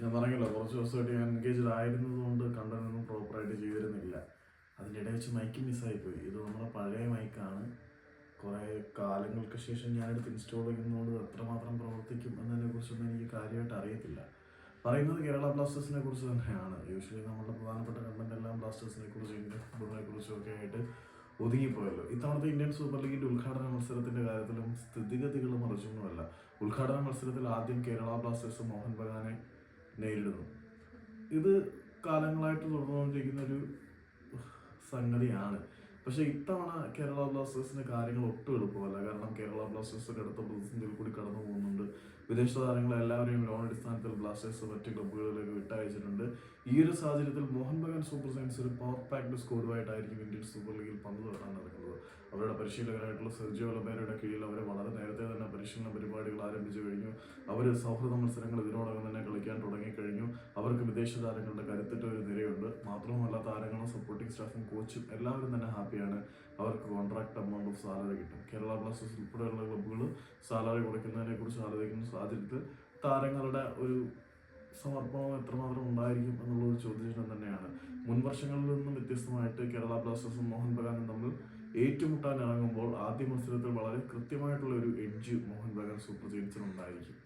ഞാൻ പറഞ്ഞല്ലോ കുറച്ച് ദിവസമായിട്ട് ഞാൻ എൻഗേജ്ഡ് ആയിരുന്നതുകൊണ്ട് കണ്ടനൊന്നും പ്രോപ്പറായിട്ട് ചെയ്തിരുന്നില്ല. ഇടയിൽ വെച്ച് മൈക്ക് മിസ്സായിപ്പോയി ഇത് നമ്മുടെ പഴയ മൈക്കാണ് കുറേ കാലങ്ങൾക്ക് ശേഷം ഞാനെടുത്ത് ഇൻസ്റ്റാൾ ചെയ്യുന്നതുകൊണ്ട് എത്രമാത്രം പ്രവർത്തിക്കും എന്നതിനെ കുറിച്ചൊന്നും എനിക്ക് കാര്യമായിട്ട് അറിയത്തില്ല. പറയുന്നത് കേരള ബ്ലാസ്റ്റേഴ്സിനെ കുറിച്ച് തന്നെയാണ്. യൂഷ്വലി നമ്മുടെ പ്രധാനപ്പെട്ട കണ്ടന്റ് എല്ലാം ബ്ലാസ്റ്റേഴ്സിനെ കുറിച്ച് ഇന്ത്യൻ ഫുട്ബോളിനെ കുറിച്ചും ഒക്കെ ആയിട്ട് ഒതുങ്ങിപ്പോയല്ലോ. ഇത്തവണത്തെ ഇന്ത്യൻ സൂപ്പർ ലീഗിന്റെ ഉദ്ഘാടന മത്സരത്തിന്റെ കാര്യത്തിലും സ്ഥിതിഗതികൾ മറിച്ചൊന്നുമല്ല. ഉദ്ഘാടന മത്സരത്തിൽ ആദ്യം കേരള ബ്ലാസ്റ്റേഴ്സ് മോഹൻ ബഗാനെ നേരിടുന്നു. ഇത് കാലങ്ങളായിട്ട് തുടർന്നുകൊണ്ടിരിക്കുന്ന ഒരു സംഗതിയാണ്. പക്ഷേ ഇത്തവണ കേരള ബ്ലാസ്റ്റേഴ്സിന് കാര്യങ്ങൾ ഒട്ടും എളുപ്പമല്ല. കാരണം കേരള ബ്ലാസ്റ്റേഴ്സ് അടുത്ത പ്രതിസന്ധിയിൽ കൂടി കടന്നു പോകുന്നുണ്ട്. വിദേശ താരങ്ങളെ എല്ലാവരെയും ലോൺ അടിസ്ഥാനത്തിൽ ബ്ലാസ്റ്റേഴ്സ് മറ്റ് ക്ലബ്ബുകളിലേക്ക് വിട്ടയച്ചിട്ടുണ്ട്. ഈ ഒരു സാഹചര്യത്തിൽ മോഹൻ ബഗാൻ സൂപ്പർ സയൻസ് ഒരു പവർ പാക്ഡ് സ്കോഡുമായിട്ടായിരിക്കും ഇന്ത്യൻ സൂപ്പർ ലീഗിൽ പന്ത് തൊട്ടാൻ നടക്കുന്നത്. അവരുടെ പരിശീലകനായിട്ടുള്ള സെർജിയോ ലബേരയുടെ കീഴിൽ അവരെ വളരെ അവർ സൗഹൃദ മത്സരങ്ങൾ ഇതിനോടകം തന്നെ കളിക്കാൻ തുടങ്ങിക്കഴിഞ്ഞു അവർക്ക് വിദേശ താരങ്ങളുടെ കരുത്തിട്ട് ഒരു നിരയുണ്ട്. മാത്രവുമല്ല താരങ്ങളും സപ്പോർട്ടിംഗ് സ്റ്റാഫും കോച്ചും എല്ലാവരും തന്നെ ഹാപ്പിയാണ് അവർക്ക് കോൺട്രാക്ട് എമൗണ്ട് ഓഫ് സാലറി കിട്ടും. കേരള ബ്ലാസ്റ്റേഴ്സ് ഉൾപ്പെടെയുള്ള ക്ലബ്ബുകൾ സാലറി കുറയ്ക്കുന്നതിനെ കുറിച്ച് ആലോചിക്കുന്ന സാഹചര്യത്തിൽ താരങ്ങളുടെ ഒരു സമർപ്പണം എത്രമാത്രം ഉണ്ടായിരിക്കും എന്നുള്ളൊരു ചോദ്യചിഹ്നം തന്നെയാണ്. മുൻ വർഷങ്ങളിൽ നിന്നും വ്യത്യസ്തമായിട്ട് കേരള ബ്ലാസ്റ്റേഴ്സും മോഹൻ ബഗാനും തമ്മിൽ ഏറ്റുമുട്ടാൻ ഇറങ്ങുമ്പോൾ ആദ്യ മത്സരത്തിൽ വളരെ കൃത്യമായിട്ടുള്ള ഒരു എഡ്ജ് മോഹൻ ബഗാൻ സൂപ്പർ ജെയിൻസിന് ഉണ്ടായിരിക്കും.